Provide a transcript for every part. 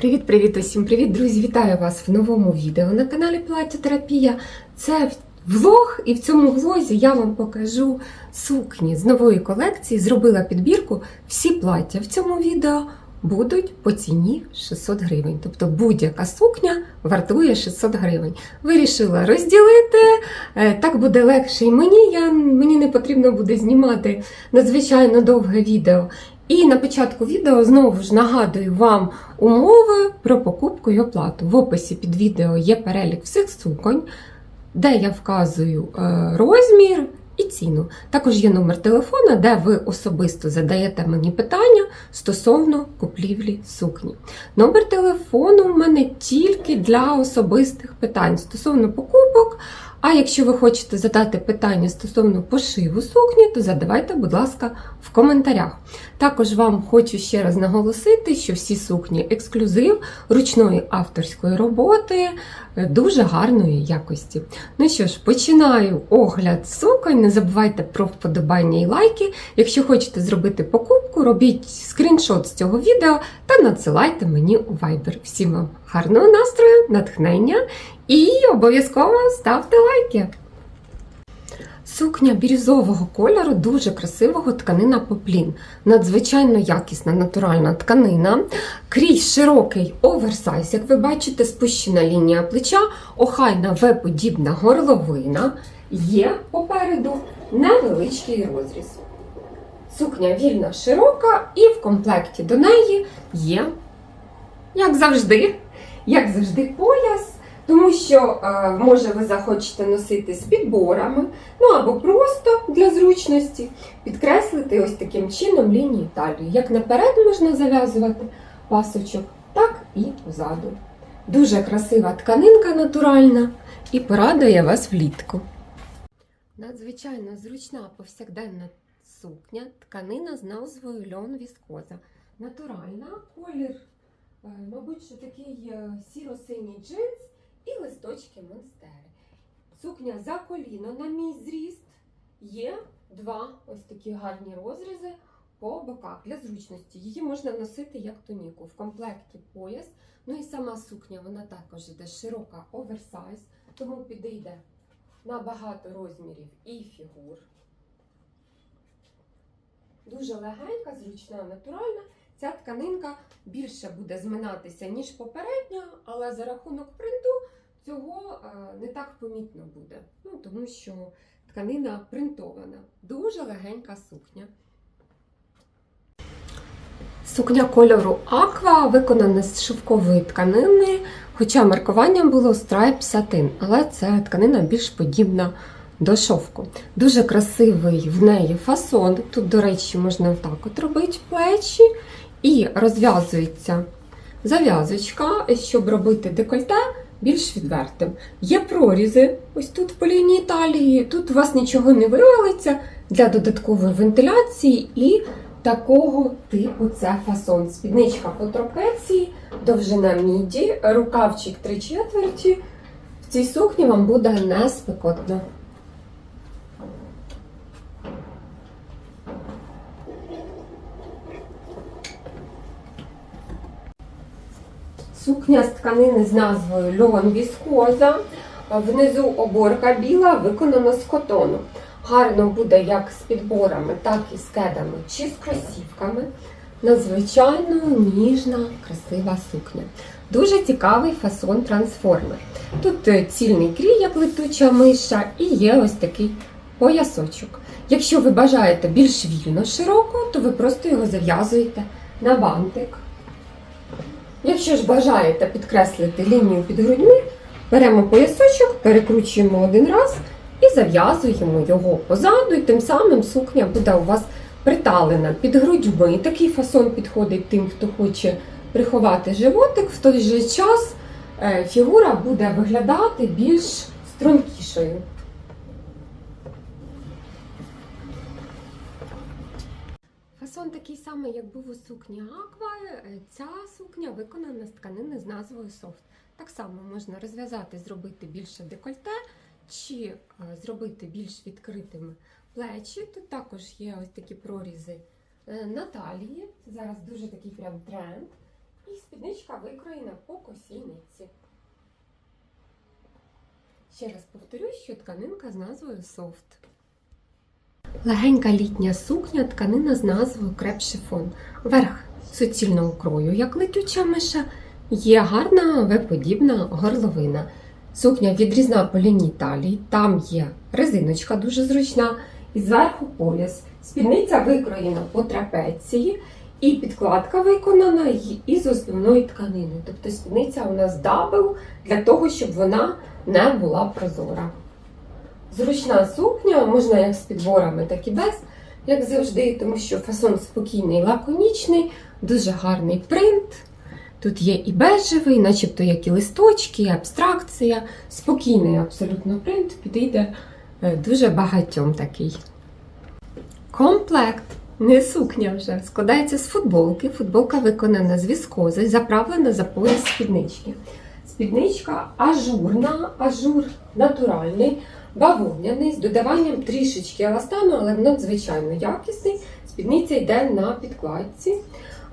Привіт-привіт усім! Привіт, друзі! Вітаю вас в новому відео на каналі Плаття-терапія. Це влог, і в цьому влозі я вам покажу сукні з нової колекції. Зробила підбірку. Всі плаття в цьому відео будуть по ціні 600 гривень. Тобто будь-яка сукня вартує 600 гривень. Вирішила розділити, е, так буде легше і мені. Я, мені не потрібно буде знімати надзвичайно довге відео. І на початку відео знову ж нагадую вам умови про покупку і оплату. В описі під відео є перелік всіх суконь, де я вказую е, розмір і ціну. Також є номер телефона, де ви особисто задаєте мені питання стосовно купівлі сукні. Номер телефону в мене тільки для особистих питань стосовно покупок. А якщо ви хочете задати питання стосовно пошиву сукні, то задавайте, будь ласка, в коментарях. Також вам хочу ще раз наголосити, що всі сукні ексклюзив ручної авторської роботи е, дуже гарної якості. Ну що ж, починаю огляд суконь. Не забувайте про вподобання і лайки. Якщо хочете зробити покупку, робіть скріншот з цього відео та надсилайте мені у Viber. Всім вам гарного настрою, натхнення і обов'язково ставте лайки. Сукня бірюзового кольору, дуже красивого тканина поплін. Надзвичайно якісна натуральна тканина. Крізь широкий оверсайз, як ви бачите, спущена лінія плеча, охайна В-подібна горловина. Є попереду невеличкий розріз. Сукня вільна широка, і в комплекті до неї є, як завжди, як завжди, пояс. Тому що, е, може, ви захочете носити з підборами, ну або просто для зручності підкреслити ось таким чином лінії талії. Як наперед можна зав'язувати пасочок, так і позаду. Дуже красива тканинка натуральна і порадує вас влітку. Надзвичайно зручна повсякденна сукня, тканина з назвою льон віскоза. Натуральна, колір, е, мабуть, що такий е, сіро-синій джинс і листочки монстери. Сукня за коліно на мій зріст. Є два ось такі гарні розрізи по боках для зручності. Її можна носити як тоніку. В комплекті пояс. Ну і сама сукня, вона також іде широка оверсайз, тому підійде на багато розмірів і фігур. Дуже легенька, зручна, натуральна. Ця тканинка більше буде зминатися, ніж попередня, але за рахунок принту цього е, не так помітно буде. Ну, тому що тканина принтована. Дуже легенька сукня. Сукня кольору Аква виконана з шовкової тканини, хоча маркуванням було Stripe Satin, але ця тканина більш подібна до шовку. Дуже красивий в неї фасон. Тут, до речі, можна отак от робити плечі і розв'язується зав'язочка, щоб робити декольте більш відвертим. Є прорізи, ось тут по лінії талії, тут у вас нічого не вивалиться для додаткової вентиляції і такого типу це фасон. Спідничка по трапеції, довжина міді, рукавчик три четверті. В цій сукні вам буде не спекотно. Сукня з тканини з назвою Льон Віскоза. Внизу оборка біла, виконана з котону. Гарно буде як з підборами, так і з кедами чи з кросівками. Надзвичайно ніжна, красива сукня. Дуже цікавий фасон трансформер. Тут е, цільний крій, як летуча миша, і є ось такий поясочок. Якщо ви бажаєте більш вільно широко, то ви просто його зав'язуєте на бантик. Якщо ж бажаєте підкреслити лінію під грудьми, беремо поясочок, перекручуємо один раз і зав'язуємо його позаду, і тим самим сукня буде у вас приталена під грудьми. Такий фасон підходить тим, хто хоче приховати животик, в той же час е, фігура буде виглядати більш стрункішою. Фасон такий самий, як був у сукні Аква. Е, Ця сукня виконана з тканини з назвою Софт. Так само можна розв'язати, зробити більше декольте чи е, зробити більш відкритими плечі. Тут також є ось такі прорізи е, на талії. Це зараз дуже такий прям тренд. І спідничка викроєна по косійниці. Ще раз повторюю, що тканинка з назвою софт. Легенька літня сукня, тканина з назвою креп-шифон. Верх суцільного крою, як летюча миша, є гарна В-подібна горловина. Сукня відрізна по лінії талії, там є резиночка дуже зручна, і зверху пояс. Спідниця викроєна по трапеції, і підкладка виконана із основної тканини. Тобто спідниця у нас дабл для того, щоб вона не була прозора. Зручна сукня, можна як з підборами, так і без, як завжди, тому що фасон спокійний, лаконічний, дуже гарний принт. Тут є і бежевий, начебто як і листочки, і абстракція. Спокійний абсолютно принт, підійде е, дуже багатьом такий. Комплект, не сукня вже, складається з футболки. Футболка виконана з віскози, заправлена за пояс спіднички. Спідничка ажурна, ажур натуральний, бавовняний, з додаванням трішечки еластану, але надзвичайно якісний. Спідниця йде на підкладці.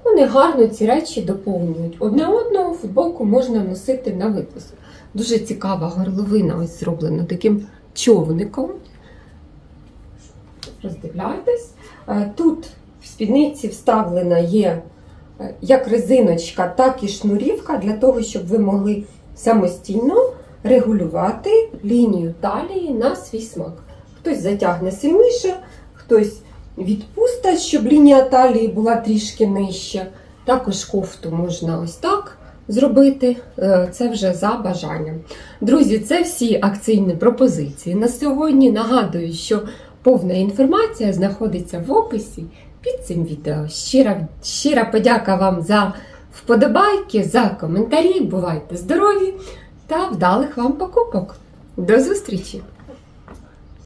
Вони гарно ці речі доповнюють. Одне одного футболку можна носити на випуск. Дуже цікава горловина ось зроблена таким човником. Роздивляйтесь. Е, Тут в спідниці вставлена є е, як резиночка, так і шнурівка для того, щоб ви могли самостійно регулювати лінію талії на свій смак. Хтось затягне сильніше, хтось відпустить, щоб лінія талії була трішки нижче. Також кофту можна ось так зробити. Е, Це вже за бажанням. Друзі, це всі акційні пропозиції. На сьогодні нагадую, що повна інформація знаходиться в описі під цим відео. Щира, щира подяка вам за вподобайки, за коментарі. Бувайте здорові та вдалих вам покупок. До зустрічі!